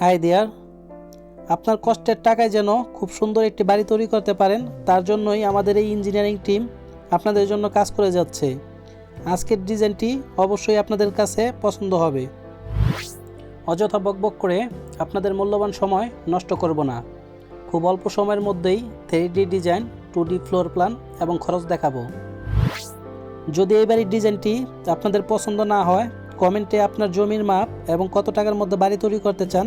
Hi there. আপনার কষ্টের টাকায় যেন খুব সুন্দর একটি বাড়ি তৈরি করতে পারেন, তার জন্যই আমাদের এই ইঞ্জিনিয়ারিং টিম আপনাদের জন্য কাজ করে যাচ্ছে। আজকের ডিজাইনটি অবশ্যই আপনাদের কাছে পছন্দ হবে। অযথা বকবক করে আপনাদের মূল্যবান সময় নষ্ট করব না। খুব অল্প সময়ের মধ্যেই three design two floor plan এবং খরচ দেখাবো। যদি এই বাড়ির ডিজাইনটি আপনাদের পছন্দ না হয়, কমেন্টে আপনার জমির মাপ এবং কত টাকার মধ্যে বাড়ি তৈরি করতে চান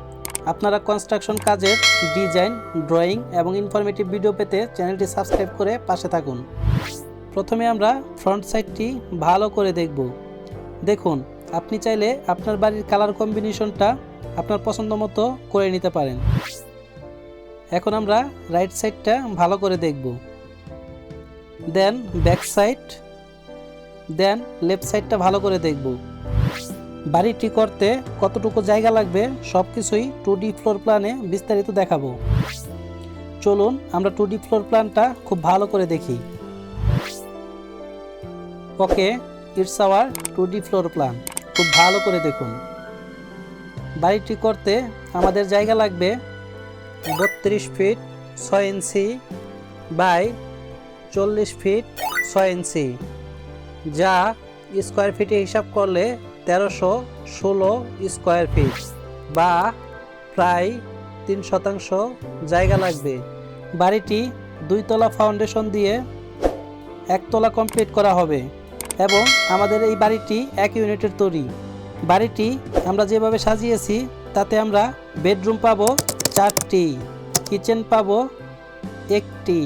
আপনারা কনস্ট্রাকশন কাজের ডিজাইন ড্রয়িং এবং ইনফরমেটিভ ভিডিও পেতে চ্যানেলটি সাবস্ক্রাইব করে পাশে থাকুন। প্রথমে আমরা ফ্রন্ট সাইডটি ভালো করে দেখব। দেখুন, আপনি চাইলে আপনার বাড়ির কালার কম্বিনেশনটা আপনার পছন্দ মতো করে নিতে পারেন। এখন আমরা রাইট সাইডটা ভালো করে দেখব। Then back side then left সাইডটা ভালো করে দেখব। বাড়িটি করতে কতটুকু জায়গা লাগবে সব কিছুই টু ডি ফ্লোর প্ল্যানে বিস্তারিত দেখাবো। চলুন আমরা টু ডি ফ্লোর প্ল্যানটা খুব ভালো করে দেখি। Okay it's our two D floor plan খুব ভালো করে দেখুন। বাড়িটি করতে আমাদের জায়গা লাগবে বত্রিশ ফিট ছয় ইঞ্চি বাই চল্লিশ ফিট ছয় ইঞ্চি, যা স্কোয়ার ফিটে হিসাব করলে তেরোশো ষোলো স্কোয়ার ফিট বা প্রায় তিন শতাংশ জায়গা লাগবে। বাড়িটি দুইতলা ফাউন্ডেশন দিয়ে একতলা কমপ্লিট করা হবে এবং আমাদের এই বাড়িটি এক ইউনিটের তৈরি। বাড়িটি আমরা যেভাবে সাজিয়েছি, তাতে আমরা বেডরুম পাবো চারটি, কিচেন পাবো একটি,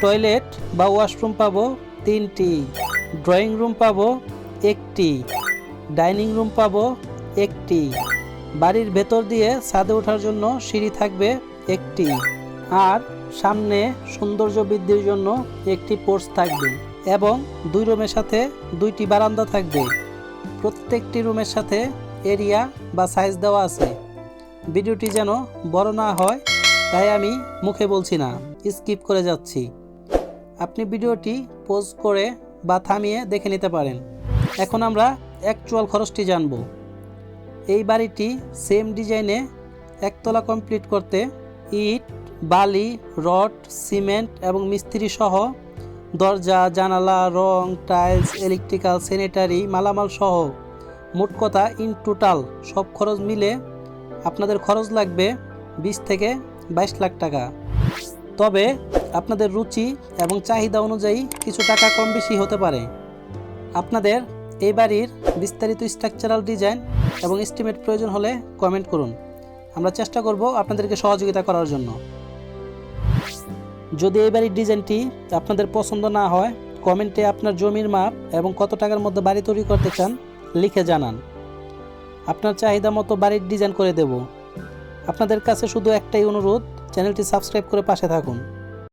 টয়লেট বা ওয়াশরুম পাবো তিনটি, ড্রয়িং রুম পাবো একটি ডাইনিং রুম পাবো একটি। বাড়ির ভেতর দিয়ে ছাদে ওঠার জন্য সিঁড়ি থাকবে একটি। আর সামনে সৌন্দর্য বৃদ্ধির জন্য একটি পোর্চ থাকবে এবং দুই রুমের সাথে দুইটি বারান্দা থাকবে। প্রত্যেকটি রুমের সাথে এরিয়া বা সাইজ দেওয়া আছে। ভিডিওটি যেন বড় না হয়, তাই আমি মুখে বলছি না, স্কিপ করে যাচ্ছি। আপনি ভিডিওটি পোজ করে বা থামিয়ে দেখে নিতে পারেন। এখন আমরা অ্যাকচুয়াল খরচটি জানব। এই বাড়িটি সেম ডিজাইনে একতলা কমপ্লিট করতে ইট, বালি, রড, সিমেন্ট এবং মিস্ত্রি সহ দরজা, জানালা, রং টাইলস ইলেকট্রিক্যাল স্যানিটারি মালামাল সহ মোট কথা ইন টোটাল সব খরচ মিলে আপনাদের খরচ লাগবে বিশ থেকে বাইশ লাখ টাকা। তবে আপনাদের রুচি এবং চাহিদা অনুযায়ী কিছু টাকা কম বেশি হতে পারে। আপনাদের এই বাড়ির বিস্তারিত স্ট্রাকচারাল ডিজাইন এবং এস্টিমেট প্রয়োজন হলে কমেন্ট করুন। আমরা চেষ্টা করব আপনাদেরকে সহযোগিতা করার জন্য। যদি এই বাড়ির ডিজাইনটি আপনাদের পছন্দ না হয় কমেন্টে আপনার জমির মাপ এবং কত টাকার মধ্যে বাড়ি তৈরি করতে চান লিখে জানান। আপনার চাহিদা মতো বাড়ির ডিজাইন করে দেব। আপনাদের কাছে শুধু একটাই অনুরোধ চ্যানেলটি সাবস্ক্রাইব করে পাশে থাকুন।